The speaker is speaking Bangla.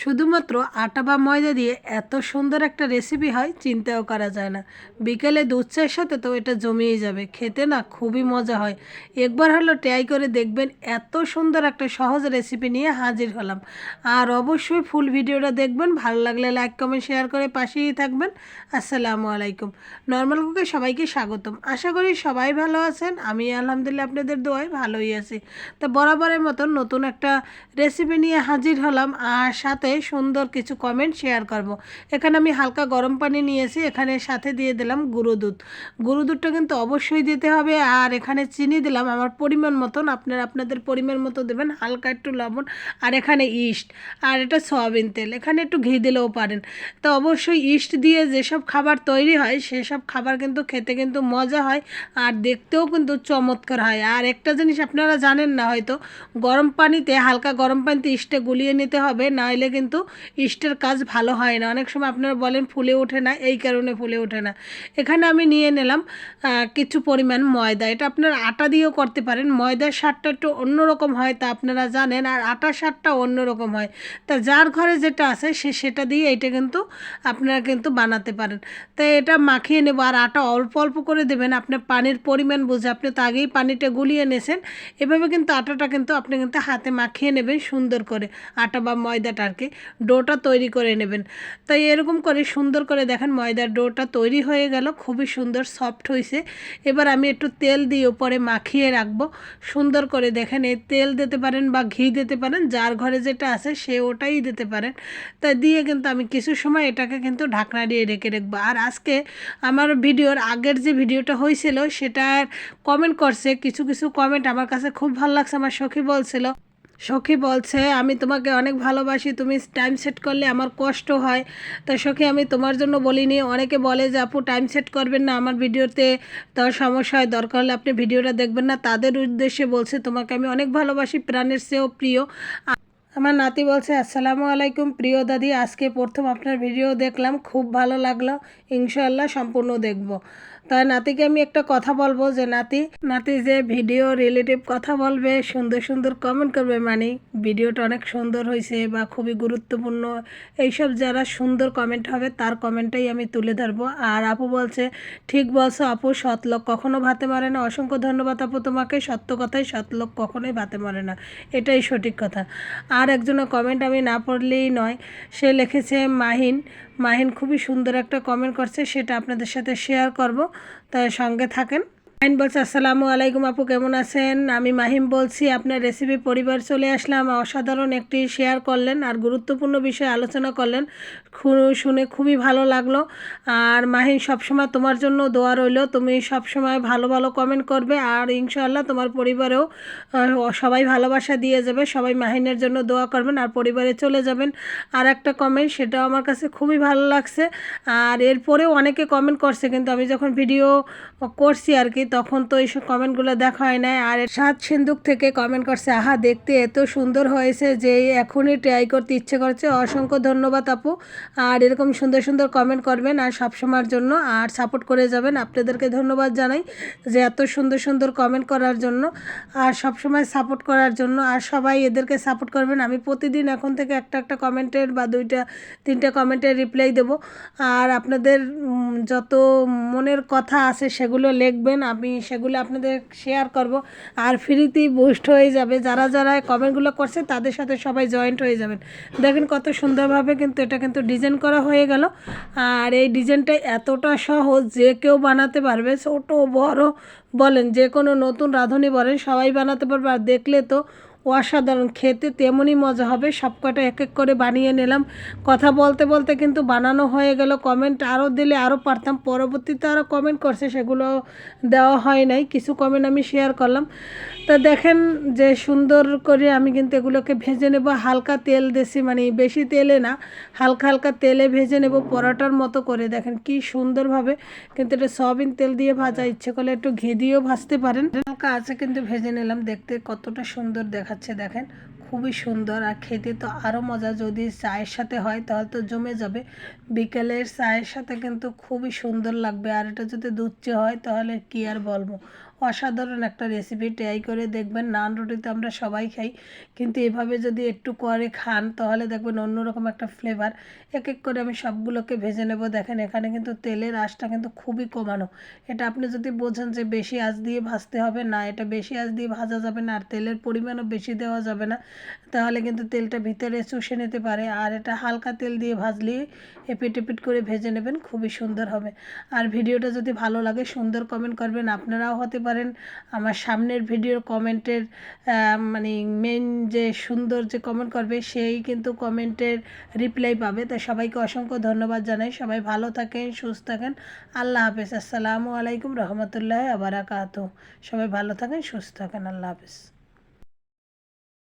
শুধুমাত্র আটা বা ময়দা দিয়ে এত সুন্দর একটা রেসিপি হয়, চিন্তাও করা যায় না। বিকেলে দুধ চায়ের সাথে তো এটা জমিয়ে যাবে, খেতে না খুবই মজা হয়। একবার হলো ট্রাই করে দেখবেন এত সুন্দর একটা সহজ রেসিপি নিয়ে হাজির হলাম। আর অবশ্যই ফুল ভিডিওটা দেখবেন, ভালো লাগলে লাইক কমেন্ট শেয়ার করে পাশেই থাকবেন। আসসালামু আলাইকুম। নর্মাল কুকে সবাইকে স্বাগতম। আশা করি সবাই ভালো আছেন, আমি আলহামদুলিল্লাহ আপনাদের দোয়ায় ভালোই আছি। তো বরাবরের মতন নতুন একটা রেসিপি নিয়ে হাজির হলাম। আর সাথে সুন্দর কিছু কমেন্ট শেয়ার করব। এখানে আমি হালকা গরম পানি নিয়েছি, এখানে সাথে দিয়ে দিলাম গুঁড়ো দুধ। গুঁড়ো দুধটা কিন্তু অবশ্যই দিতে হবে, আর এখানে চিনি দিলাম, আমার পরিমাণ মতন, আপনারা আপনাদের পরিমাণ মতো দেবেন, হালকা একটু লবণ, আর এখানে ইস্ট, আর এটা সয়াবিন তেল, এখানে একটু ঘি দিলেও পারেন। তো অবশ্যই ইস্ট দিয়ে যেসব খাবার তৈরি হয়, সেসব খাবার কিন্তু খেতে কিন্তু মজা হয়, আর দেখতেও কিন্তু চমৎকার হয়। আর একটা জিনিস আপনারা জানেন না হয়তো, গরম পানিতে, হালকা গরম পানিতে ইস্টে গুলিয়ে নিতে হবে নাহলে কিন্তু ইস্টের কাজ ভালো হয় না। অনেক সময় আপনারা বলেন ফুলে ওঠে না, এই কারণে ফুলে ওঠে না। এখানে আমি নিয়ে নিলাম কিছু পরিমাণ ময়দা। এটা আপনারা আটা দিয়েও করতে পারেন। ময়দার স্বাদটা একটু অন্যরকম হয় তা আপনারা জানেন, আর আটার স্বাদটা অন্যরকম হয়। তা যার ঘরে যেটা আছে, সে সেটা দিয়ে এটা কিন্তু আপনারা কিন্তু বানাতে পারেন। তাই এটা মাখিয়ে নেব, আর আটা অল্প অল্প করে দেবেন। আপনার পানির পরিমাণ বুঝে, আপনি তো আগেই পানিটা গুলিয়ে নেছেন এভাবে কিন্তু আটাটা কিন্তু আপনি কিন্তু হাতে মাখিয়ে নেবেন সুন্দর করে। আটা বা ময়দাটা আর কি ডোটা তৈরি করে নেবেন। তাই এরকম করে সুন্দর করে দেখেন ময়দার ডোটা তৈরি হয়ে গেল, খুবই সুন্দর, সফট হয়েছে এবার আমি একটু তেল দিয়ে উপরে মাখিয়ে রাখব। সুন্দর করে দেখেন এই তেল দিতে পারেন বা ঘি দিতে পারেন, যার ঘরে যেটা আছে সে ওটাই দিতে পারেন। তাই দিয়ে কিন্তু আমি কিছু সময় এটাকে কিন্তু ঢাকনা দিয়ে রেখে রাখব। আর আজকে আমার ভিডিওর আগের যে ভিডিওটা হয়েছিল সেটার কমেন্ট করছে, কিছু কিছু কমেন্ট আমার কাছে খুব ভালো লাগছে, আমার সখী বলছিল। সখী বলছে, আমি তোমাকে অনেক ভালোবাসি, তুমি টাইম সেট করলে আমার কষ্ট হয়। তো সখী, আমি তোমার জন্য বলিনি। অনেকে বলে যে, আপু টাইম সেট করবেন না, আমার ভিডিওতে তার সমস্যা হয়, দরকার হলে আপনি ভিডিওটা দেখবেন না। তাদের উদ্দেশ্যে বলছে, তোমাকে আমি অনেক ভালোবাসি, প্রাণের চেয়েও প্রিয়। আমার নাতি বলছে, আসসালামু আলাইকুম প্রিয় দাদি, আজকে প্রথম আপনার ভিডিও দেখলাম, খুব ভালো লাগল ইনশাল্লাহ সম্পূর্ণ দেখব। তাই নাতিকে আমি একটা কথা বলব যে, নাতি নাতি যে ভিডিও রিলেটিভ কথা বলবে, সুন্দর সুন্দর কমেন্ট করবে মানে ভিডিওটা অনেক সুন্দর হয়েছে বা খুবই গুরুত্বপূর্ণ, এইসব যারা সুন্দর কমেন্ট হবে, তার কমেন্টটাই আমি তুলে ধরবো। আর আপু বলছে, ঠিক বলছো আপু, সৎ লোক কখনো ভাতে মারে না। অসংখ্য ধন্যবাদ আপু তোমাকে, সত্য কথাই সৎ লোক কখনোই ভাতে মারে না, এটাই সঠিক কথা। আর একজনের কমেন্ট আমি না পড়লেই নয়। সে লিখেছে, মাহিন মাহিন খুবই সুন্দর একটা কমেন্ট করছে, সেটা আপনাদের সাথে শেয়ার করব। তাই সঙ্গে থাকেন। মাহিন বলছে, আসসালামু আলাইকুম আপু, কেমন আছেন? আমি মাহিম বলছি, আপনার রেসিপি পরিবার চলে আসলাম। অসাধারণ একটি শেয়ার করলেন আর গুরুত্বপূর্ণ বিষয়ে আলোচনা করলেন। শুনে খুবই ভালো লাগল। আর মাহিম, সবসময় তোমার জন্য দোয়া রইল। তুমি সবসময় ভালো ভালো কমেন্ট করবে আর ইনশাআল্লাহ তোমার পরিবারেও সবাই ভালোবাসা দিয়ে যাবে। সবাই মাহিনের জন্য দোয়া করবেন আর পরিবারে চলে যাবেন। আর একটা কমেন্ট সেটাও আমার কাছে খুবই ভালো লাগছে। আর এরপরেও অনেকে কমেন্ট করছে, কিন্তু আমি যখন ভিডিও করছি আর কি তখন তো এইসব কমেন্টগুলো দেখা হয় না আর সাত সিন্ধুক থেকে কমেন্ট করছে, আহা, দেখতে এত সুন্দর হয়েছে যে এখনই ট্রাই করতে ইচ্ছে করছে। অসংখ্য ধন্যবাদ আপু। আর এরকম সুন্দর সুন্দর কমেন্ট করবেন আর সবসময়ের জন্য আর সাপোর্ট করে যাবেন। আপনাদেরকে ধন্যবাদ জানাই যে এত সুন্দর সুন্দর কমেন্ট করার জন্য আর সবসময় সাপোর্ট করার জন্য। আর সবাই এদেরকে সাপোর্ট করবেন। আমি প্রতিদিন এখন থেকে একটা একটা কমেন্টের বা দুইটা, তিনটা কমেন্টের রিপ্লাই দেব। আর আপনাদের যত মনের কথা আছে সেগুলো লিখবেন। আমি সেগুলো আপনাদের শেয়ার করব। আর ফ্রিতেই বুস্ট হয়ে যাবে। যারা যারা কমেন্টগুলো করছে, তাদের সাথে সবাই জয়েন্ট হয়ে যাবেন। দেখেন কত সুন্দরভাবে কিন্তু এটা কিন্তু ডিজাইন করা হয়ে গেল। আর এই ডিজাইনটা এতটা সহজ যে কেউ বানাতে পারবে। ছোটো, বড়, বলেন যে কোনো নতুন রাঁধুনি বলেন, সবাই বানাতে পারবে। আর দেখলে তো অসাধারণ, খেতে তেমনই মজা হবে। সবকটা এক এক করে বানিয়ে নিলাম। কথা বলতে বলতে কিন্তু বানানো হয়ে গেল। কমেন্ট আরও দিলে আরও পারতাম। পরবর্তীতে আরও কমেন্ট করছে, সেগুলো দেওয়া হয় নাই। কিছু কমেন্ট আমি শেয়ার করলাম। তা দেখেন যে সুন্দর করে আমি কিন্তু এগুলোকে ভেজে নেব। হালকা তেল দেশি মানে বেশি তেলে না, হালকা হালকা তেলে ভেজে নেব পরোটার মতো করে। দেখেন কি সুন্দরভাবে কিন্তু এটা সয়াবিন তেল দিয়ে ভাজা। ইচ্ছে করলে একটু ঘি দিয়েও ভাজতে পারেন। হালকা আছে কিন্তু ভেজে নিলাম। দেখতে কতটা সুন্দর দেখাচ্ছে, দেখেন। খুবই সুন্দর। আর খেতে তো আরও মজা, যদি চায়ের সাথে হয় তাহলে তো জমে যাবে। বিকেলের চায়ের সাথে কিন্তু খুবই সুন্দর লাগবে। আর এটা যদি দুধ চা হয় তাহলে কি আর বলব? অসাধারণ একটা রেসিপি ট্রাই করে দেখবেন। নান রুটিতে আমরা সবাই খাই, কিন্তু এভাবে যদি একটু করে খান, তাহলে দেখবেন অন্যরকম একটা ফ্লেভার এক এক করে আমি সবগুলোকে ভেজে নেব। দেখেন এখানে কিন্তু তেলের আঁচটা কিন্তু খুবই কমানো। এটা আপনি যদি বোঝেন যে বেশি আঁচ দিয়ে ভাজতে হবে, না, এটা বেশি আঁচ দিয়ে ভাজা যাবে না, আর তেলের পরিমাণও বেশি দেওয়া যাবে না, তাহলে কিন্তু তেলটা ভিতরে চুষে নিতে পারে। আর এটা হালকা তেল দিয়ে ভাজলে এপিট এপিট করে ভেজে নেবেন, খুবই সুন্দর হবে। আর ভিডিওটা যদি ভালো লাগে, সুন্দর কমেন্ট করবেন। আপনারাও হতে পারেন আমার সামনের ভিডিওর কমেন্টের মানে মেন যে সুন্দর যে কমেন্ট করবে, সেই কিন্তু কমেন্টের রিপ্লাই পাবে। তো সবাইকে অসংখ্য ধন্যবাদ জানাই। সবাই ভালো থাকেন, সুস্থ থাকেন। আল্লাহ হাফেজ। আসসালামু আলাইকুম রহমতুল্লাহ আবার সবাই ভালো থাকেন, সুস্থ থাকেন। আল্লাহ হাফেজ।